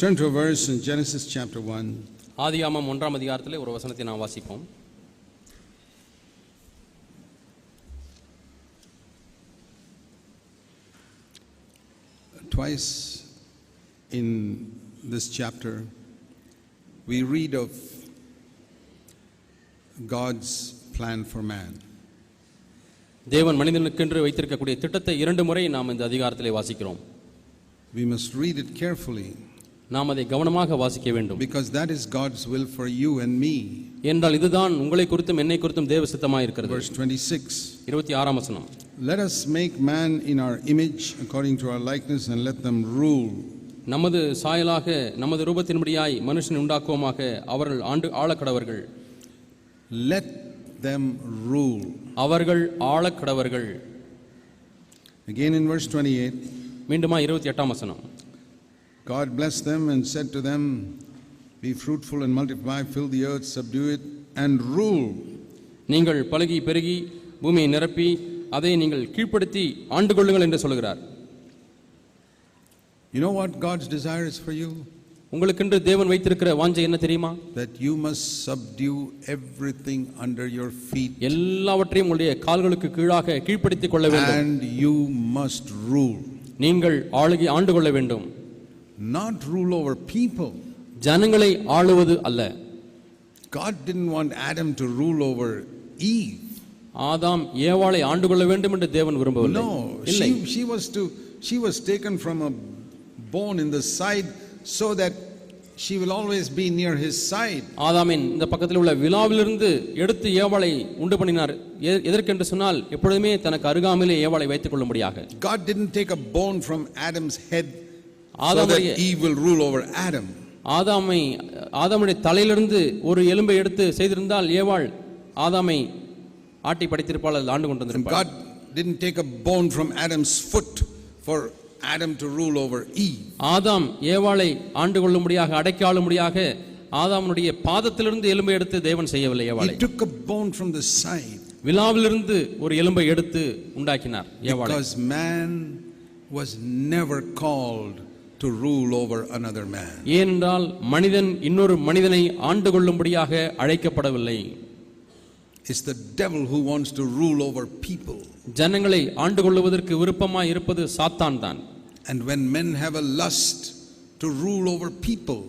turn to a verse in Genesis chapter 1. ஆதியாமம் ஒன்றாம் அதிகாரத்திலே ஒரு வசனத்தை நாம் வாசிப்போம் Twice in this chapter, we read of God's plan for man. தேவன் மனிதனுக்கென்று வைத்திருக்கக்கூடிய திட்டத்தை இரண்டு முறை நாம் இந்த அதிகாரத்திலே வாசிக்கிறோம் We must read it carefully நாம் அதை கவனமாக வாசிக்க வேண்டும். Because that is God's will for you and me. என்றால் இதுதான் உங்களை குறித்தும் என்னை குறித்தும் தேவ சித்தமாக இருக்கிறது. Verse 26 இருபத்தி ஆறாம் வசனம். Let us make man in our image according to our likeness and let them rule. நமது சாயலாக நமது ரூபத்தின்படியாய் மனுஷன் உண்டாக்குவோமாக அவர்கள் ஆண்டு ஆழக்கடவர்கள் Let them rule. அவர்கள் ஆழக்கடவர்கள் Again in verse 28 மீண்டுமா இருபத்தி எட்டாம் வசனம். God blessed them and said to them, Be fruitful and multiply, fill the earth, subdue it, and rule. நீங்கள் பழகி பெருகி பூமியை நிரப்பி அதை நீங்கள் கீழ்ப்படுத்தி ஆண்டு கொள்ளுங்கள் என்று சொல்கிறார் You know what God's desire is for you? உங்களுக்கென்று தேவன் வைத்திருக்கிற வாஞ்சை என்ன தெரியுமா That you must subdue everything under your feet எல்லாவற்றையும் உங்களுடைய கால்களுக்கு கீழாக கீழ்ப்படுத்திக் கொள்ள வேண்டும் and you must rule. நீங்கள் ஆளுகை ஆண்டு கொள்ள வேண்டும் Not rule over people. ஜனங்களை ஆளுவது அல்ல God didn't want Adam to rule over Eve. ஆதாம் ஏவாளை ஆண்டு கொள்ள வேண்டும் என்று தேவன் விரும்பவில்லை No, இல்லை she, she was to she was taken from a bone in the side so that she will always be near his side. ஆதாமின் இந்த பக்கத்தில் உள்ள விழாவிலிருந்து எடுத்து ஏவாளை உண்டு பண்ணினார் எ- எதற்கென்று சொன்னால் எப்பொழுதுமே தனக்கு அருகாமையிலே ஏவாளை வைத்துக் கொள்ளும்படியாக God didn't take a bone from Adam's head so that Eve will rule over Adam. ஆதாமை ஆதாமுடைய தலையிலிருந்து ஒரு எலும்பை எடுத்து செய்திருந்தால் ஏவாள் ஆதாமை ஆட்டி படைத்திருப்பாள் அதில் ஆண்டு கொண்டு வந்திருப்பாள் God didn't take a bone from Adam's foot for Adam to rule over Eve. ஆதாம் ஏவாளை ஆண்டு கொள்ளும்படியாக அடக்கி ஆளும்படியாக ஆதாமுடைய பாதத்திலிருந்து எலும்பை எடுத்து தேவன் செய்யவில்லை ஏவாளை He took a bone from the side விழாவிலிருந்து ஒரு எலும்பை எடுத்து உண்டாக்கினார் ஏவாளை because man was never called to rule over another man. ஏனென்றால் மனிதன் இன்னொரு மனிதனை ஆண்டு கொள்ளும்படியாக அழைக்கப்படவில்லை It's the devil who wants to rule over people. ஜனங்களை ஆண்டு கொள்ளுவதற்கு விருப்பமாய் இருப்பது சாத்தான் தான் And when men have a lust to rule over people,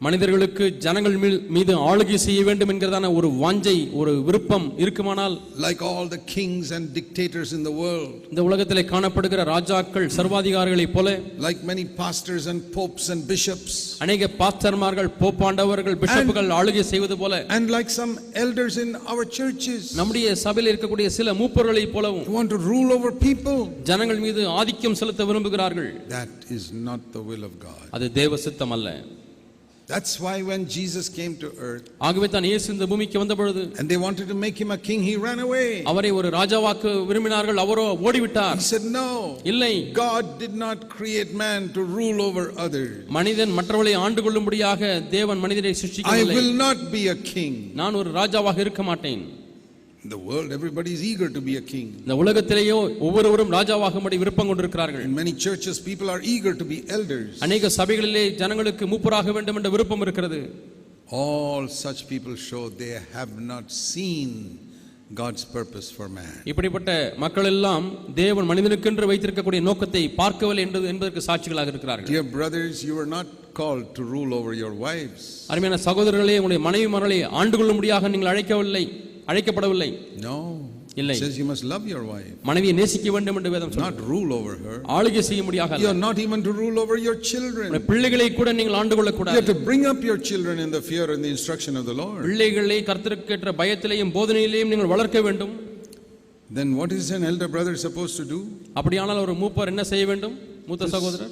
மனிதர்களுக்கு ஜனங்கள் மீது ஆளுகை செய்ய வேண்டும் என்கிறதான ஒரு வாஞ்சை ஒரு விருப்பம் இருக்குமானால் like all the kings and dictators in the world, இந்த உலகத்திலே காணப்படுகிற ராஜாக்கள் சர்வாதிகாரிகளைப் போல like many pastors and popes and bishops, அநேக பாஸ்டர்மார்கள் போப்பாண்டவர்கள் பிஷப்புகள் ஆளுகை செய்வது போல and like some elders in our churches நம்முடைய சபையில் இருக்கக்கூடிய சில மூப்பர்களைப் போலவும் want to rule over people. ஜனங்கள் மீது ஆதிக்கம் செலுத்த விரும்புகிறார்கள் That is not the will of God. அது தேவ சித்தம் அல்ல That's why when Jesus came to earth ஆகவே தான் இயேசு இந்த பூமிக்கு வந்த பொழுது and they wanted to make him a king, he ran away. அவரை ஒரு ராஜாவாக்க விரும்பினார்கள் அவரோ ஓடிவிட்டார் He said, No, இல்லை God did not create man to rule over others. மனிதன் மற்றவர்களை ஆண்டு கொள்ளும்படியாக தேவன் மனிதனை I சிருஷ்டிக்கவில்லை will not be a king. நான் ஒரு ராஜாவாக இருக்க மாட்டேன் The world, everybody is eager to be a king. இந்த உலகத்திலேயோ ஒவ்வொருவரும் ராஜாவாகும்படி விருப்பம் கொண்டிருக்கிறார்கள் In many churches, people are eager to be elders. அநேக சபைகளிலே ஜனங்களுக்கு மூப்பராக வேண்டும் என்ற விருப்பம் இருக்கிறது All such people show they have not seen God's purpose for man. இப்படிப்பட்ட மக்கள் எல்லாம் தேவன் மனிதனுக்கென்று வைத்திருக்கக்கூடிய நோக்கத்தை பார்க்கவில்லை என்பது என்பதற்கு சாட்சிகளாக இருக்கிறார்கள் Dear brothers, you are not called to rule over your wives. அருமையான சகோதரர்களே உங்களுடைய மனைவி மரலை ஆண்டு கொள்ளும்படியாக நீங்கள் அழைக்கவில்லை அழைக்கப்படவில்லை No. இல்லை. It says you must love your wife, மனைவியை நேசிக்க வேண்டும் என்று வேதம் சொல்லுகிறது not rule over her. ஆளுகை செய்ய முடியாக You are not even to rule over your children. பிள்ளைகளை கூட நீங்கள் ஆண்டு You கொள்ளக்கூடாது have to bring up your children in the fear and the instruction of the Lord. பிள்ளைகளை கர்த்தருக்கேற்ற பயத்திலேயும் போதனையிலேயும் நீங்கள் வளர்க்க வேண்டும் Then what is an elder brother supposed to do? அப்படியானால் ஒரு மூப்பர் என்ன செய்ய வேண்டும் மூத்த சகோதரர்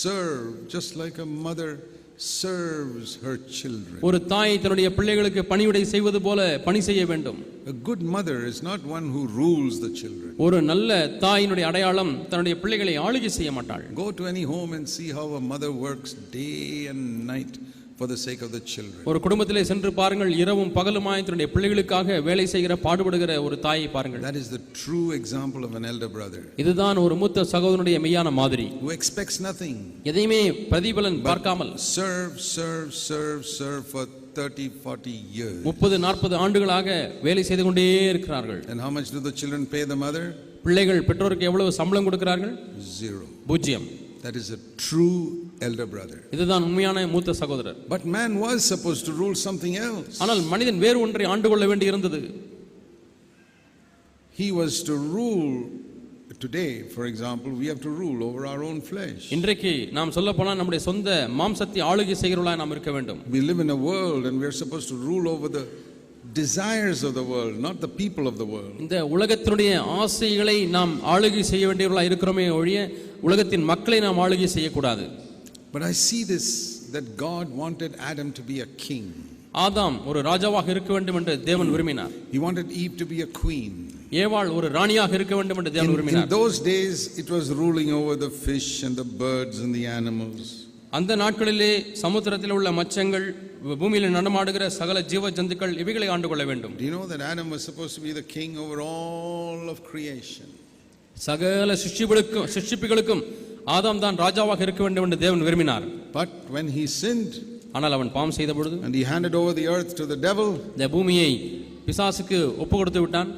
Serve just like a mother serves her children. ஒரு தாய் தன்னுடைய பிள்ளைகளுக்கு பணிவிடை செய்வது போல பணி செய்ய வேண்டும் A good mother is not one who rules the children. ஒரு நல்ல தாயினுடைய அடையாளம் தன்னுடைய பிள்ளைகளை ஆளுகை செய்ய மாட்டாள் Go to any home and see how a mother works day and night for the sake of the children. ஒரு குடும்பத்திலே சென்று பாருங்கள் இரவும் பகலுமாய் தன்னுடைய பிள்ளைகளுக்காக வேலை செய்கிற பாடுபடுகிற ஒரு தாயை பாருங்கள் That is the true example of an elder brother இதுதான் ஒரு மூத்த சகோதரனுடைய மெய்யான மாதிரி who expects nothing. எதையுமே பிரதிபலன் பார்க்காமல் Serve, serve, serve, serve for 30, 40 years. முப்பது நாற்பது ஆண்டுகளாக வேலை செய்து கொண்டே இருக்கிறார்கள் And how much do the children pay the mother? பிள்ளைகள் பெற்றோருக்கு எவ்வளவு சம்பளம் கொடுக்கிறார்கள் Zero. பூஜ்ஜியம் That is a true elder brother. இதுதான் உண்மையான மூத்த சகோதரர் But man was supposed to rule something else. ஆனால் மனிதன் வேறு ஒன்றை ஆண்டு கொள்ள வேண்டி இருந்தது He was to rule. Today, for example, we have to rule over our own flesh. இன்றைக்கு நாம் சொல்ல போனால் நம்முடைய சொந்த மாம்சத்தை ஆளுகை செய்கிறவர்களாக நாம் இருக்க வேண்டும் We live in a world and we are supposed to rule over the desires of the world, not the people of the world. இந்த உலகத்தினுடைய ஆசைகளை நாம் ஆளுகை செய்ய வேண்டியவர்களாக இருக்கிறோமே ஒழிய உலகத்தின் மக்களை நாம் ஆளுகை செய்யக்கூடாது But I see this that God wanted Adam to be a king. ஆதாம் ஒரு ராஜாவாக இருக்க வேண்டும் என்று தேவன் விரும்பினார் He wanted Eve to be a queen. ஏவாள் ஒரு ராணியாக இருக்க வேண்டும் என்று தேவன் in விரும்பினார் those days, it was ruling over the fish and the birds and the animals. அந்த நாட்களிலே சமுத்திரத்தில் உள்ள மச்சங்கள் பூமியில் நடமாடுகிற சகல ஜீவ ஜந்துக்கள் இவைகளை ஆண்டு கொள்ள வேண்டும் Do you know that Adam was supposed to be the king over all of creation? சகல சிருஷ்டிகளுக்கும் சிருஷ்டிப்புகளுக்கும் ஆதாம் தான் ராஜாவாக இருக்க வேண்டும் என்று தேவன் விரும்பினார் But when he sinned ஆனால் அவன் பாவம் செய்த பொழுது and he handed over the earth to the devil, இந்த பூமியை பிசாசுக்கு ஒப்பு கொடுத்து விட்டான்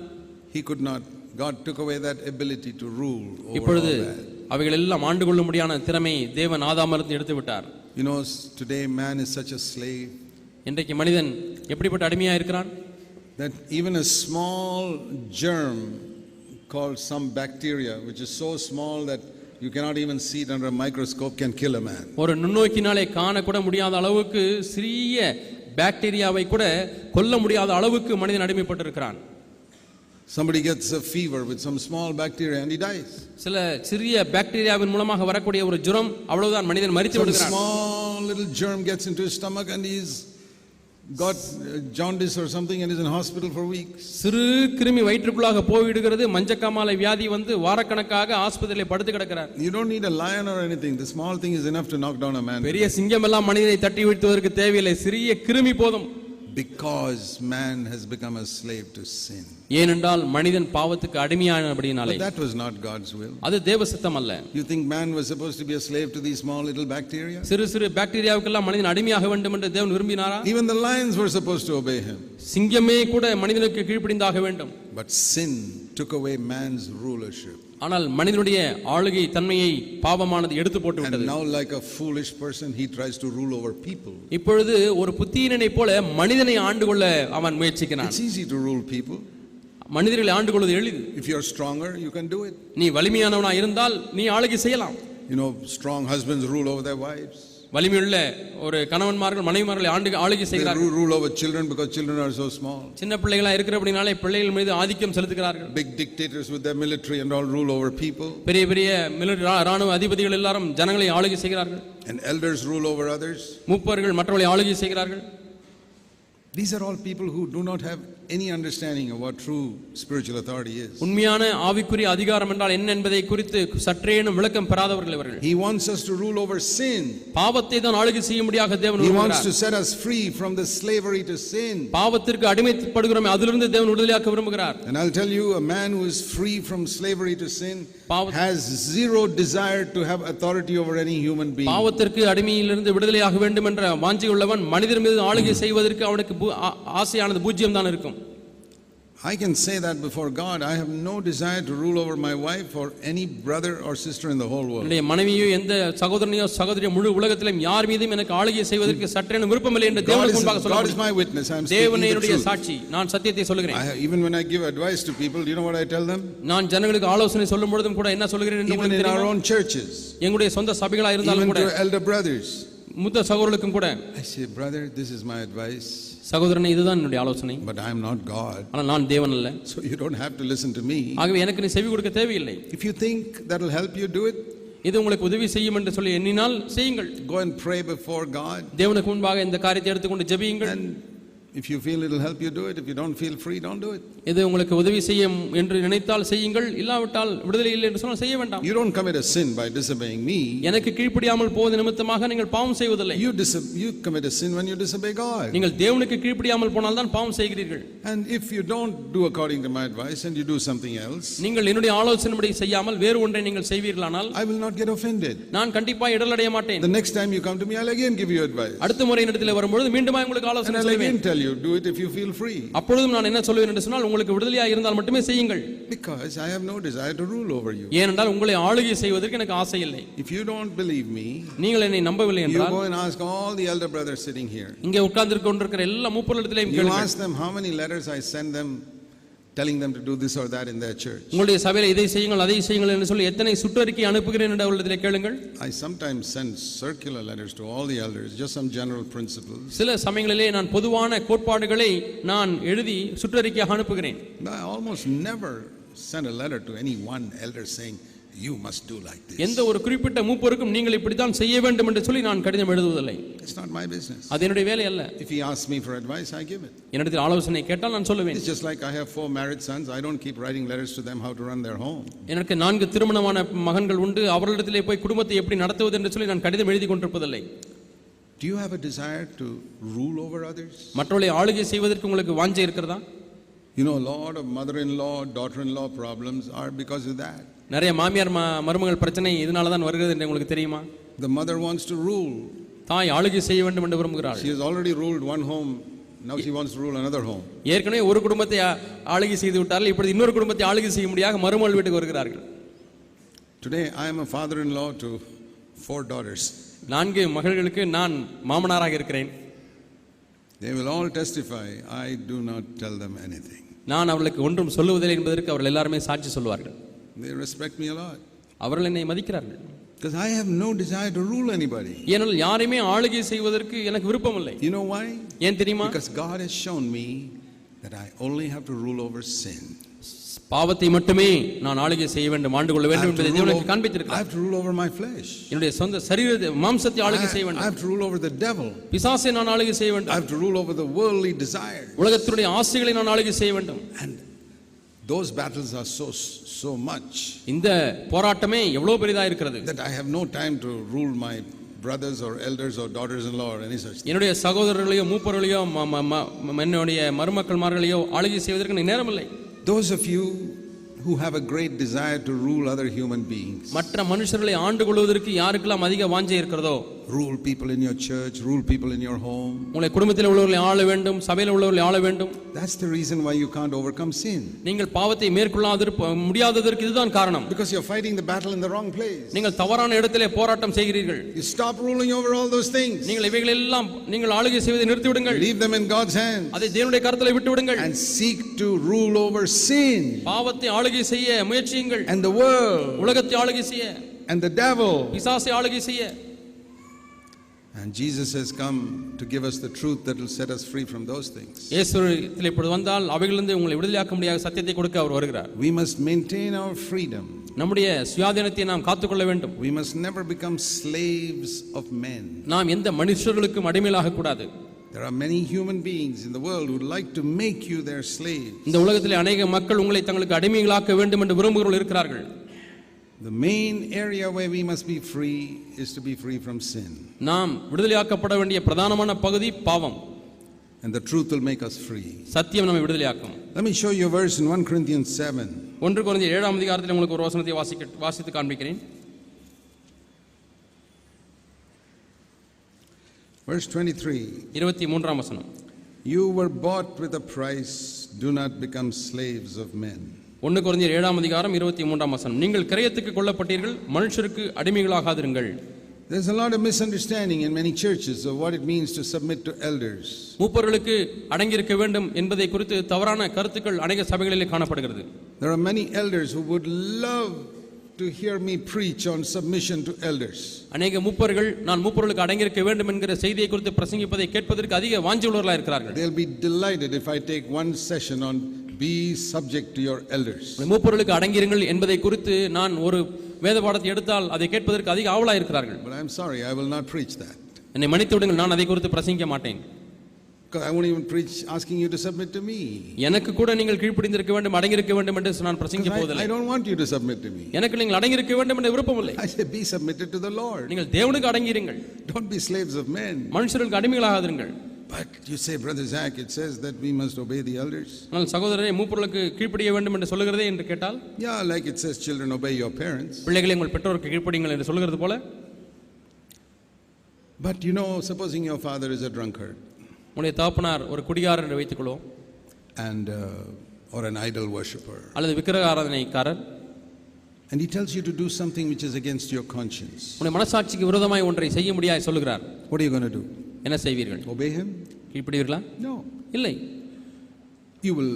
he could not. God took away that ability to rule over இப்பொழுது. அவைகள் எல்லாம் ஆண்டு கொள்ளும்படியான திறமையை தேவன் ஆதாமிலிருந்து எடுத்து விட்டார் You know, today man is such a slave இன்றைக்கு மனிதன் எப்படிப்பட்ட அடிமையா இருக்கிறான் that even a small germ called some bacteria, which is so small that you cannot even see it under a microscope, can kill a man. ஒரு நுண்ணோக்கினாலே காணக்கூட முடியாத அளவுக்கு சிறிய பாக்டீரியாவை கூட கொல்ல முடியாத அளவுக்கு மனிதன் அடிமைப்பட்டிருக்கிறான் Somebody gets a fever with some small bacteria and he dies. சில சிறிய பாக்டீரியாவின் மூலமாக வரக்கூடிய ஒரு ஜுரம் அவ்வளவுதான் மனிதன் மரித்து விடுகிறான் small little germ gets into his stomach and he's got uh, jaundice or something and is in hospital for weeks. சிறு கிருமி வயிற்றுக்குள்ளாக போய்விடுகிறது மஞ்சக்காமாலை வியாதி வந்து வாரக்கணக்காக ஆஸ்பத்திரியில் படுத்து கிடக்கிறார் You don't need a lion or anything. The small thing is enough to knock down a man. பெரிய சிங்கம் எல்லாம் மனிதனை தட்டி வீழ்த்துவதற்கு தேவையில்லை சிறிய கிருமி போதும் Because man has become a slave to sin. ஏனென்றால் மனிதன் பாவத்துக்கு அடிமையானபடினாலே But that was not God's will. அது தேவ சித்தம் அல்ல You think man was supposed to be a slave to these small little bacteria? சிறு சிறு பாக்டீரியாவுக்கெல்லாம் மனிதன் அடிமையாக வேண்டும் என்று தேவன் விரும்பினாரா Even the lions were supposed to obey him. சிங்கமே கூட மனிதனுக்கு கீழ்ப்படிந்தாக வேண்டும் But sin took away man's rulership. ஆனால் மனிதனுடைய ஆளுகை தன்மையை பாவமானது எடுத்து போட்டு And விட்டது now, like a foolish person, he tries to rule over people. இப்பொழுது ஒரு புத்தியனை போல மனிதனை ஆண்டு கொள்ள அவன் முயற்சிக்கிறான் It's easy to rule people. மனிதர்களை ஆண்டு கொள்வது எளிது If you're stronger, you can do it. நீ வலிமையானவனா இருந்தால் நீ ஆளுகை செய்யலாம் You know, strong husbands rule over their wives. வலிமையுள்ள ஒரு கணவன்மார்கள் மனைவிமார்களை ஆண்டு ஆளுகை செய்கிறார்கள் ru- rule over children because children are so small. சின்ன பிள்ளைகளா இருக்கிறபடினாலே பிள்ளைகள் மீது ஆதிக்கம் செலுத்துகிறார்கள் Big dictators with their military and all rule over people. பெரிய பெரிய ராணுவ அதிபதிகள் எல்லாரும் ஜனங்களை ஆளுகை செய்கிறார்கள் And elders rule over others. மூப்பர்கள் மற்றவர்களை ஆளுகை செய்கிறார்கள் These are all people who do not have any understanding of what true spiritual authority is. உண்மையான ஆவிக்குரிய அதிகாரம் என்றால் என்ன என்பதை குறித்து சற்றேனும் விளக்கம் பெறாதவர்கள் இவர்கள் He wants us to rule over sin. பாவத்தை தான் ஆளுகை செய்யும்படியாக தேவன் He wants விரும்புகிறார் to set us free from the slavery to sin. பாவத்திற்கு அடிமைப்படுகிறோமே அதிலிருந்து தேவன் விடுதலையாக்க விரும்புகிறார் And I'll tell you, a man who is free from slavery to sin பாவ- has zero desire to have authority over any human being. பாவத்திற்கு அடிமையிலிருந்து விடுதலையாக வேண்டும் என்ற வாஞ்சி உள்ளவன் மனிதர் மீது ஆளுகை செய்வதற்கு அவனுக்கு பூ- ஆ- ஆசையானது பூஜ்யம் தான் இருக்கும் I can say that before God. I have no desire to rule over my wife or any brother or sister in the whole world. என்னுடைய மனைவியோ எந்த சகோதரனையோ சகோதரியோ முழு உலகத்திலும் யார் மீதும் எனக்கு ஆளுகை செய்வதற்கு சற்றேனும் விருப்பமில்லை என்று God தேவனுக்கு is, முன்பாக சொல்ல God is முடியும். my witness. I'm speaking தேவனே the என்னுடைய truth. சாட்சி நான் சத்தியத்தை சொல்லுகிறேன் I have, even when I give advice to people, do you know what I tell them? நான் ஜனங்களுக்கு ஆலோசனை சொல்லும் பொழுதும் கூட என்ன சொல்லுகிறேன் என்று Even உங்களுக்கு in our தெரியுமா? own churches, எங்களுடைய சொந்த சபைகளா இருந்தாலும் even கூட to elder brothers. மூத்த சகோதரர்களுக்கும் கூட I say, brother, this is my advice, சகோதரனே இதுதான் என்னுடைய ஆலோசனை but I am not God. ஆனால் நான் தேவன் அல்ல So you don't have to listen to me. ஆகவே எனக்கு நீ செவி கொடுக்க தேவையில்லை If you think that will help you do it, இது உங்களுக்கு உதவி செய்யும் என்று சொல்லி எண்ணினால் செய்யுங்கள் go and pray before God. தேவனுக்கு முன்பாக இந்த காரியத்தை எடுத்துக்கொண்டு ஜெபியுங்கள் And If you feel it'll help you, do it. If you don't feel free, don't do it. இது உங்களுக்கு உதவி செய்யும் என்று நினைத்தால் செய்யுங்கள் இல்லாவிட்டால் விடுதலை இல்லை என்று சொன்னால் செய்ய வேண்டாம் You don't commit a sin by disobeying me. எனக்கு கீழ்ப்படியாமல் போவது நிமித்தமாக நீங்கள் பாவம் செய்வதில்லை You, diso- you commit a sin when you disobey God. நீங்கள் தேவனுக்கு கீழ்ப்படியாமல் போனால் தான் பாவம் செய்கிறீர்கள் And if you don't do according to my advice and you do something else, நீங்கள் என்னுடைய ஆலோசனைப்படி செய்யாமல் வேறு ஒன்றை நீங்கள் செய்வீர்களானால் I will not get offended. நான் கண்டிப்பா இடலடைய மாட்டேன் The next time you come to me, I'll again give you advice. அடுத்த முறை இடத்துல வரும்பொழுது மீண்டுமா உங்களுக்கு ஆலோசனை again tell do it if you feel free. அப்பொழுதும் நான் என்ன சொல்லுவேன் என்று சொன்னால் உங்களுக்கு விடுதலையாக இருந்தால் மட்டுமே செய்யுங்கள் Because I have no desire to rule over you. ஏனென்றால் உங்களை ஆளுகை செய்வதற்கு எனக்கு ஆசை இல்லை If you don't believe me, நீங்கள் என்னை நம்பவில்லை you என்றால் go and ask all the elder brothers sitting here. இங்கே உட்கார்ந்து கொண்டிருக்கிற எல்லா மூப்பரிடத்திலையும் You கேளுங்கள் ask them how many letters I send them telling them to do this or that in their church. உங்களுடைய சபையில இதை செய்யுங்கள் அதை செய்யுங்கள் என்று சொல்லி எத்தனை சுற்றறிக்கை அனுப்புகிறேன் என்று அவர்களிடத்தில் கேளுங்கள் I sometimes send circular letters to all the elders, just some general principles. சில சமயங்களிலே நான் பொதுவான கோட்பாடுகளை நான் எழுதி சுற்றறிக்கையாக அனுப்புகிறேன் I almost never send a letter to any one elder saying, You must do like this. எந்த ஒரு குறிப்பிட்ட மூப்பருக்கும் நீங்கள் இப்படித்தான் செய்ய வேண்டும் என்று சொல்லி நான் கடிதம் எழுதுவதில்லை It's not my business. அது என்னுடைய வேலை அல்ல If he asks me for advice, I give it. என்னிடத்தில் ஆலோசனை கேட்டால் நான் சொல்லுவேன் It's just like I have four married sons. I don't keep writing letters to them how to run their home. எனக்கு நான்கு திருமணமான மகன்கள் உண்டு அவர்களிடத்திலே போய் குடும்பத்தை எப்படி நடத்துவது என்று சொல்லி நான் கடிதம் எழுதி கொண்டிருப்பதில்லை Do you have a desire to rule over others? மற்றவர்களை ஆளுகை செய்வதற்கு உங்களுக்கு வாஞ்சை இருக்கிறதா You know, a lot of mother in law, daughter in law problems are because of that. நிறைய மாமியார் மருமகள் பிரச்சனை இதனால தான் வருகிறது என்று உங்களுக்கு தெரியுமா The mother wants to rule. தாய் ஆளுகை செய்ய வேண்டும் என்று விரும்புகிறாள் She has already ruled one home, now she wants to rule another home. ஏற்கனவே ஒரு குடும்பத்தை ஆளுகை செய்து விட்டார்கள் இப்படி இன்னொரு குடும்பத்தை ஆளுகை செய்ய முடியாத மருமகள் வீட்டுக்கு வருகிறார்கள் Today, I am a father in law to four daughters. நான்கு மகள்களுக்கு நான் மாமனாராக இருக்கிறேன் They will all testify, I do not tell them anything. நான் அவர்களுக்கு ஒன்றும் சொல்லுவதில்லை என்பதற்கு அவர்கள் எல்லாருமே சாட்சி சொல்வார்கள் They respect me a lot. அவர்கள் என்னை மதிக்கிறார்கள் Because I have no desire to rule anybody. ஏனால் யாரையுமே ஆளுகை செய்வதற்கு எனக்கு விருப்பம் இல்லை You know why? ஏன் தெரியுமா Because God has shown me that I only have to rule over sin. பாவத்தை மட்டுமே நான் ஆளுகை செய்ய வேண்டும் ஆண்டு கொள்ள I வேண்டும் have, to என்பதை rule தேவன் over, எனக்கு I காண்பித்திருக்கிறார் have to rule over my flesh. என்னுடைய சொந்த சரீர மாம்சத்தை I, ஆளுகை செய்ய I வேண்டும் have to rule over the devil. பிசாசை நான் ஆளுகை செய்ய I வேண்டும் have to rule over the worldly desires. உலகத்தினுடைய ஆசைகளை நான் ஆளுகை செய்ய வேண்டும் And those battles are so so much இந்த போராட்டமே எவ்வளவு பெரிதா இருக்கிறது that I have no time to rule my brothers or elders or daughters-in-law or any such thing. என்னுடைய சகோதரர்களையோ மூப்பர்களையோ ம- ம- ம- என்னுடைய மருமக்கள்மார்களையோ ஆளுகை செய்வதற்கு நேரம் இல்லை Those of you who have a great desire to rule other human beings, மற்ற மனுஷர்களை ஆண்டு கொள்வதற்கு யாருக்கெல்லாம் அதிக வாஞ்சை இருக்கிறதோ rule people in your church, rule people in your home, உங்களை குடும்பத்தில் உள்ளவர்களை ஆள வேண்டும் சபையில் உள்ளவர்களை ஆள வேண்டும் that's the reason why you can't overcome sin. நீங்கள் பாவத்தை மேற்கொள்ளாதிருப்ப முடியாததற்கு இதுதான் காரணம் Because you're fighting the battle in the wrong place. நீங்கள் தவறான இடத்திலே போராட்டம் செய்கிறீர்கள் You stop ruling over all those things. நீங்கள் இவைகள் எல்லாம் நீங்கள் ஆளுகை செய்வதை நிறுத்தி விடுங்கள் Leave them in God's hands அதை தேவனுடைய கருத்தில் விட்டு விடுங்கள் and seek to rule over sin பாவத்தை ஆளுகை செய்ய முயற்சியுங்கள் and the world உலகத்தை ஆளுகை செய்ய and the devil. பிசாசை ஆளுகை செய்ய And Jesus has come to give us the truth that will set us free from those things. இயேசுவில் இப்பொழுது வந்தால் அவைகளிலிருந்து உங்களை விடுதலையாக்க முடியாத சத்தியத்தை கொடுக்க அவர் வருகிறார் We must maintain our freedom. நம்முடைய சுயாதீனத்தை நாம் காத்துக்கொள்ள வேண்டும் We must never become slaves of men. நாம் எந்த மனுஷர்களுக்கும் அடிமையிலாக கூடாது There are many human beings in the world who would like to make you their slave. இந்த உலகத்திலே அநேக மக்கள் உங்களை தங்களுக்கு அடிமைகளாக்க வேண்டும் என்று விரும்புகிறவர்கள் இருக்கிறார்கள் The main area where we must be free is to be free from sin. நாம் விடுதலையாக்கப்பட வேண்டிய பிரதானமான பகுதி பாவம் And the truth will make us free. சத்தியம் நம்மை விடுதலையாக்கும் Let me show you a verse in 1 Corinthians 7. ஒன்று குறைந்த ஏழாம் அதிகாரத்தில் உங்களுக்கு ஒரு வசனத்தை வாசிக்க வாசித்து காண்பிக்கிறேன் Verse 23 இருபத்தி மூன்றாம் வசனம் You were bought with a price, do not become slaves of men. ஒன்று குறைந்த ஏழாம் அதிகாரம் இருபத்தி மூன்றாம் வசனம் நீங்கள் கிரயத்துக்கு கொல்லப்பட்டீர்கள் மனுஷருக்கு அடிமைகளாகாதிருங்கள் There's a lot of misunderstanding in many churches of what it means to submit to elders. மூப்பர்களுக்கு அடங்கியிருக்க வேண்டும் என்பதை குறித்து தவறான கருத்துக்கள் அநேக சபைகளிலே காணப்படுகிறது There are many elders who would love to hear me preach on submission to elders. அநேக மூப்பர்கள் நான் மூப்பர்களுக்கு அடங்கியிருக்க வேண்டும் என்கிற செய்தியை குறித்து பிரசங்கிப்பதை கேட்பதற்கு அதிக வாஞ்சி உள்ளவர்களாக இருக்கிறார்கள் They'll be delighted if I take one session on be subject to your elders. மூப்பர்களுக்கு அடங்கியிருங்கள் என்பதை குறித்து நான் ஒரு வேத பாடத்தை எடுத்தால் அதை கேட்பதற்கு அதிக ஆவலாக இருக்கிறார்கள் But I'm sorry, I will not preach that. என்னை மன்னித்து விடுங்கள் நான் அதை குறித்து பிரசங்கிக்க மாட்டேன் 'Cause I won't even preach asking you to submit to me. எனக்கு கூட நீங்கள் கீழ்ப்படிந்திருக்க வேண்டும் அடங்கியிருக்க வேண்டும் என்று நான் பிரசங்கிக்க 'Cause I, போவதில்லை I don't want you to submit to me. எனக்கு நீங்கள் அடங்கியிருக்க வேண்டும் என்ற விருப்பமில்லை I say, be submitted to the Lord. நீங்கள் தேவனுக்கு அடங்கியிருங்கள் Don't be slaves of men. மனுஷர்களுக்கு அடிமைகளாகாதிருங்கள் But you say, Brother Zach, it says that we must obey the elders. ஆனால் சகோதரரை மூப்பொருளுக்கு கீழ்ப்படிய வேண்டும் என்று சொல்லுகிறதே என்று கேட்டால் Yeah, like it says, children, obey your parents. பிள்ளைகளை உங்கள் பெற்றோருக்கு கீழ்ப்படிங்கள் என்று சொல்லுகிறது போல But you know, supposing your father is a drunkard உன்னுடைய தகப்பனார் ஒரு குடிகாரர் என்று வைத்துக்கொள்வோம் and uh, or an idol worshipper, அல்லது விக்கிரக ஆராதனைக்காரர் and he tells you to do something which is against your conscience, உன்னுடைய மனசாட்சிக்கு விரோதமாய் ஒன்றை செய்ய முடியாது சொல்லுகிறார் what are you going to do? என்ன செய்வீர்கள் Obey him? கீழ்ப்படுவீர்களா No. இல்லை You will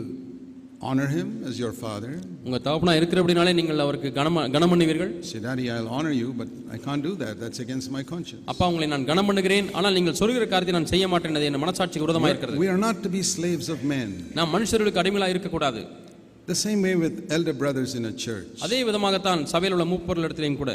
honor him as your father. உங்க தகப்பனா இருக்கிறபடினாலே நீங்கள் அவருக்கு கனம கனம் பண்ணுவீர்கள் Say, Daddy, I'll honor you, but I can't do that. That's against my conscience. அப்பா உங்களை நான் கனம் பண்ணுகிறேன் ஆனால் நீங்கள் சொல்கிற காரியத்தை நான் செய்ய மாட்டேன் அது என் மனசாட்சிக்கு விரோதமாக இருக்கிறது We are not to be slaves of men. நாம் மனுஷர்களுக்கு அடிமையாக இருக்கக்கூடாது The same way with elder brothers in a church. அதே விதமாகத்தான் சபையில் உள்ள மூப்பொருள் இடத்திலையும் கூட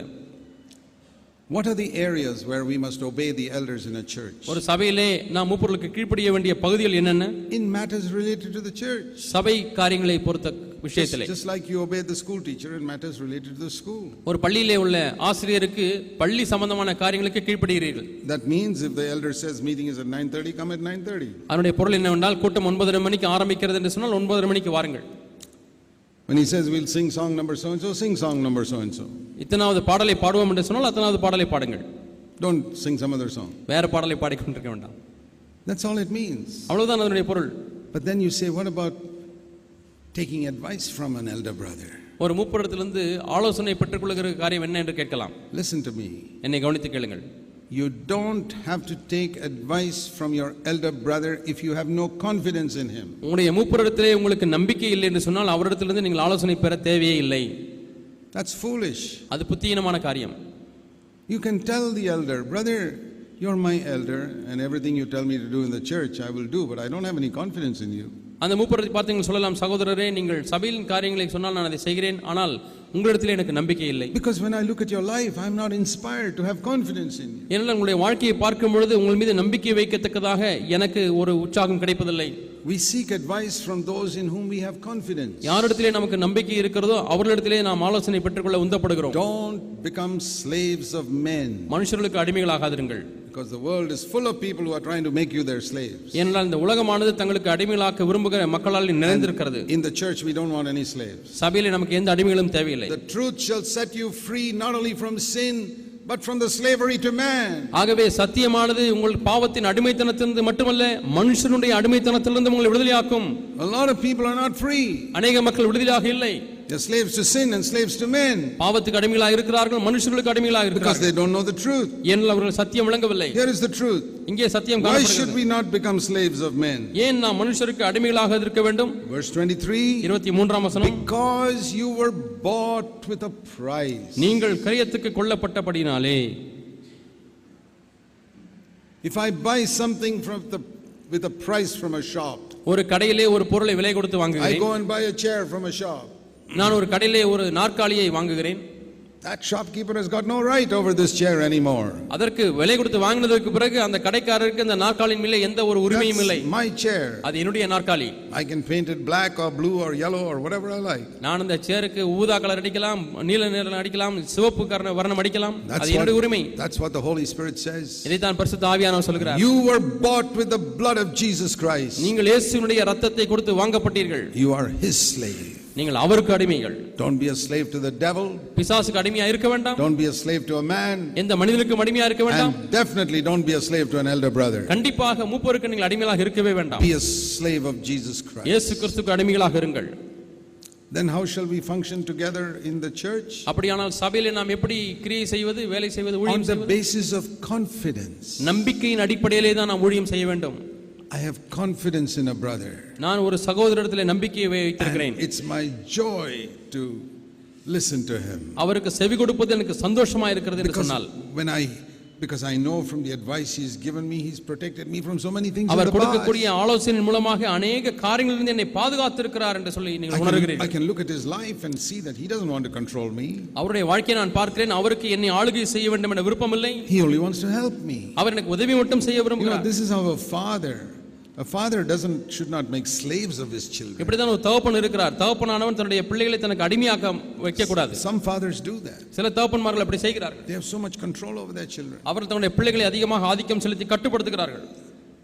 What are the areas where we must obey the elders in a church? ஒரு சபையிலே நாம் மூப்பொருளுக்கு கீழ்ப்படிய வேண்டிய பகுதிகள் என்னென்ன In matters related to the church. சபை காரியங்களை பொறுத்த Just, விஷயத்திலே just like you obey the school teacher in matters related to the school. ஒரு பள்ளியிலே உள்ள ஆசிரியருக்கு பள்ளி சம்பந்தமான காரியங்களுக்கு கீழ்ப்படுகிறீர்கள் That means if the elder says meeting is at 9:30, come at 9:30. அதனுடைய பொருள் என்னவென்றால் கூட்டம் ஒன்பதரை மணிக்கு ஆரம்பிக்கிறது என்று சொன்னால் ஒன்பதரை மணிக்கு வாருங்கள் When he says we'll sing song number so and so, sing song number so and so. இத்தனாவது பாடலை பாடுவோம் என்று சொன்னால் அத்தனாவது பாடலை பாடுங்கள் Don't sing some other song. வேற பாடலை பாடிக்கொண்டிருக்க வேண்டாம் That's all it means. அவ்வளவுதான் அதனுடைய பொருள் But then you say, what about taking advice from an elder brother? ஒரு மூப்பரிடத்திலிருந்து ஆலோசனை பெற்றுக்கொள்கிற காரியம் என்ன என்று கேட்கலாம் Listen to me. என்னை கவனித்து கேளுங்கள் You don't have to take advice from your elder brother if you have no confidence in him. உங்களுடைய மூப்பரிடத்திலே உங்களுக்கு நம்பிக்கை இல்லை என்று சொன்னால் அவரிடத்திலிருந்து நீங்கள் ஆலோசனை பெற தேவையே இல்லை That's foolish. அது புத்தியீனமான காரியம் You can tell the elder, brother, you're my elder, and everything you tell me to do in the church, I will do, but I don't have any confidence in you. அந்த மூப்பரத்தை பார்த்து நீங்கள் சொல்லலாம் சகோதரரே நீங்கள் சபையின் காரியங்களை சொன்னால் நான் அதை செய்கிறேன் ஆனால் உங்களிடத்திலே எனக்கு நம்பிக்கை இல்லை Because when I look at your life, I'm not inspired to have confidence in you. ஏனென்றால் உங்களுடைய வாழ்க்கையை பார்க்கும் பொழுது உங்கள் மீது நம்பிக்கை வைக்கத்தக்கதாக எனக்கு ஒரு உற்சாகம் கிடைப்பதில்லை We seek advice from those in whom we have confidence. யாரிடத்திலே நமக்கு நம்பிக்கை இருக்கிறதோ அவர்களிடத்திலே நாம் ஆலோசனை பெற்றுக்கொள்ள உந்தப்படுகிறோம் Don't become slaves of men மனுஷர்களுக்கு அடிமைகளாகாதிருங்கள் because the world is full of people who are trying to make you their slaves. ஏனென்றால் இந்த உலகமானது தங்களுக்கு அடிமைகளாக்க விரும்புகிற மக்களால் நிறைந்திருக்கிறது In the church, we don't want any slaves. சபையிலே நமக்கு எந்த அடிமைகளும் தேவையில்லை The truth shall set you free not only from sin, but from the slavery to man. ஆகவே சத்தியமானது உங்கள் பாவத்தின் அடிமைத்தனத்திலிருந்து மட்டுமல்ல மனுஷனுடைய அடிமைத்தனத்திலிருந்து உங்களை விடுதலையாக்கும் A lot of people are not free. அநேக மக்கள் விடுதலையாக இல்லை They're slaves to sin and slaves to men பாவத்துக்கு அடிமைகளாக இருக்கிறார்கள் மனுஷர்களுக்கு அடிமைகளாக because இருக்கிறார்கள் they don't know the truth. ஏனெனில் அவர்கள் சத்தியம் விளங்கவில்லை Here is the truth. இங்கே சத்தியம் Why should காணப்படுகிறது we not become slaves of men? ஏன் நாம் மனுஷருக்கு அடிமைகளாக இருக்க வேண்டும் Verse 23 இருபத்தி மூன்றாம் வசனம் Because you were bought with a price. நீங்கள் கரியத்துக்கு கொல்லப்பட்டபடினாலே If I buy something from the, with a price from a shop, ஒரு கடையிலே ஒரு பொருளை விலை கொடுத்து I வாங்குகிறேன் go and buy a chair from a shop. நான் ஒரு கடையிலே ஒரு நாற்காலியை வாங்குகிறேன் That shopkeeper has got no right over this chair anymore. அதற்கு விலை கொடுத்து வாங்கினதற்கு பிறகு அந்த கடைக்காரருக்கு அந்த நாற்காலியின் மேலே எந்த ஒரு உரிமையும் இல்லை That's my chair. அது என்னுடைய நாற்காலி I can paint it black or blue or yellow or whatever I like. நான் அந்த சேருக்கு ஊதா கலர் அடிக்கலாம் நீல நிறம் அடிக்கலாம் சிவப்பு கரண வர்ணம் அடிக்கலாம் That's அது என்னுடைய what, உரிமை that's what the Holy Spirit says. இதைத்தான் பரிசுத்த ஆவியானவர் சொல்கிறார் You were bought with the blood of Jesus Christ. நீங்கள் இயேசுவினுடைய ரத்தத்தை கொடுத்து வாங்கப்பட்டீர்கள் You are His slave. நீங்கள் அவருக்கு அடிமைகள் Don't be a slave to the devil. பிசாசுக்கு அடிமையா இருக்க வேண்டாம் Don't be a slave to a man. எந்த மனிதனுக்கும் அடிமையா இருக்க வேண்டாம் And definitely don't be a slave to an elder brother. கண்டிப்பாக மூப்பருக்கு நீங்கள் அடிமைகளாக இருக்கவே வேண்டாம் Be a slave of Jesus Christ. இயேசு கிறிஸ்துக்கு அடிமைகளாக இருங்கள் Then how shall we function together in the church? அப்படியானால் சபையிலே நாம் எப்படி கிரியை செய்வது வேலை செய்வது On ஊழியம் the செய்வது basis of confidence. நம்பிக்கையின் அடிப்படையிலே தான் நாம் ஊழியம் செய்ய வேண்டும் I have confidence in a brother. நான் ஒரு சகோதரத்தில் நம்பிக்கையை வைத்திருக்கிறேன் it's my joy to listen to him. அவருக்கு செவி கொடுப்பது எனக்கு சந்தோஷமா இருக்கிறது என்று சொன்னால் when I because I know from the advice he's given me, he's protected me from so many things in அவர். கொடுக்கக்கூடிய ஆலோசனை மூலமாக அநேக காரியங்களிலிருந்து என்னை பாதுகாத்திருக்கிறார் என்று சொல்லி நீங்கள் can, I உணர்கிறீர்கள் can look at his life and see that he doesn't want to control me. அவருடைய வாழ்க்கையை நான் பார்க்கிறேன் அவருக்கு என்னை ஆளுகை செய்ய வேண்டும் என்ற விருப்பமில்லை He only wants to help me. அவர் எனக்கு உதவி மட்டும் செய்ய விரும்புகிறார் this is our father. A father doesn't should not make slaves of his children. இப்படிதான் ஒரு தகப்பன் இருக்கிறார் தகப்பனானவன் தன்னுடைய பிள்ளைகளை தனக்கு அடிமையாக்க வைக்கக்கூடாது Some fathers do that. சில தகப்பன்மார்கள் அப்படி செய்கிறார்கள் They have so much control over their children. அவர்கள் தன்னுடைய பிள்ளைகளை அதிகமாக ஆதிக்கம் செலுத்தி கட்டுப்படுத்துகிறார்கள்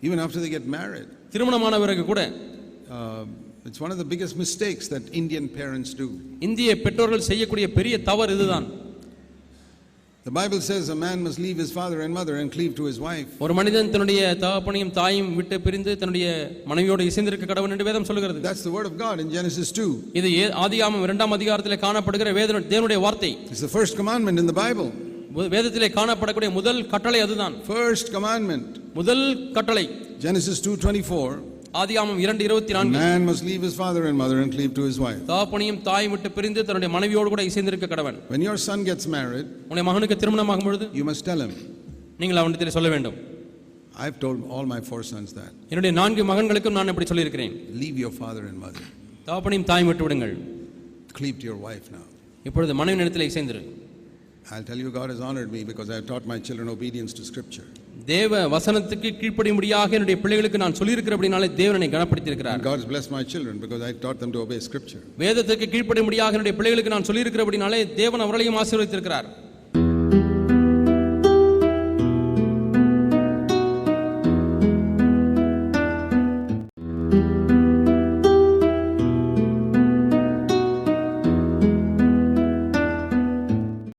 Even after they get married. திருமணமான பிறகு கூட Uh, it's one of the biggest mistakes that Indian parents do. இந்திய பெற்றோர்கள் செய்யக்கூடிய பெரிய தவறு இதுதான் The Bible says a man must leave his father and mother and cleave to his wife. ஒரு மனிதன் தன்னுடைய தகப்பனையும் தாயும் விட்டு பிரிந்து தன்னுடைய மனைவியோடு இசைந்திருக்க கடவுள் என்று வேதம் சொல்லுகிறது That's the word of God in Genesis 2. இது ஆதியாகமம் இரண்டாம் அதிகாரத்தில் காணப்படுகிற வேத தேவனுடைய வார்த்தை It's the first commandment in the Bible. வேதத்திலே காணப்படக்கூடிய முதல் கட்டளை அதுதான் First commandment. முதல் கட்டளை Genesis 2:24. ஆதியாகமம் இரண்டு இருபத்தி A நான்கு man must leave his father and mother and cleave to his wife. தகப்பனையும் தாயும் விட்டு பிரிந்து தன்னுடைய மனைவியோடு கூட இசைந்திருக்க கடவன் When your son gets married, உன்னுடைய மகனுக்கு திருமணமாகும் பொழுது you must tell him. நீங்கள் அவனிடத்தில் சொல்ல வேண்டும் I've told all my four sons that. என்னுடைய நான்கு மகன்களுக்கும் நான் இப்படி சொல்லியிருக்கிறேன் Leave your father and mother. தகப்பனையும் தாயும் விட்டு விடுங்கள் Cleave to your wife now. இப்பொழுது மனைவி நிலத்தில் இசைந்திரு I'll tell you, God has honored me because I've taught my children obedience to Scripture. தேவ வசனத்துக்கு கீழ்ப்படியும்படியாக என்னுடைய பிள்ளைகளுக்கு நான் சொல்லியிருக்கிறபடினாலே தேவனை கனப்படுத்தியிருக்கிறார் And God has blessed my children because I taught them to obey Scripture. வேதத்துக்கு கீழ்ப்படியும்படியாக என்னுடைய பிள்ளைகளுக்கு நான் சொல்லியிருக்கிறபடினாலே தேவன் அவர்களையும் ஆசீர்வதித்திருக்கிறார்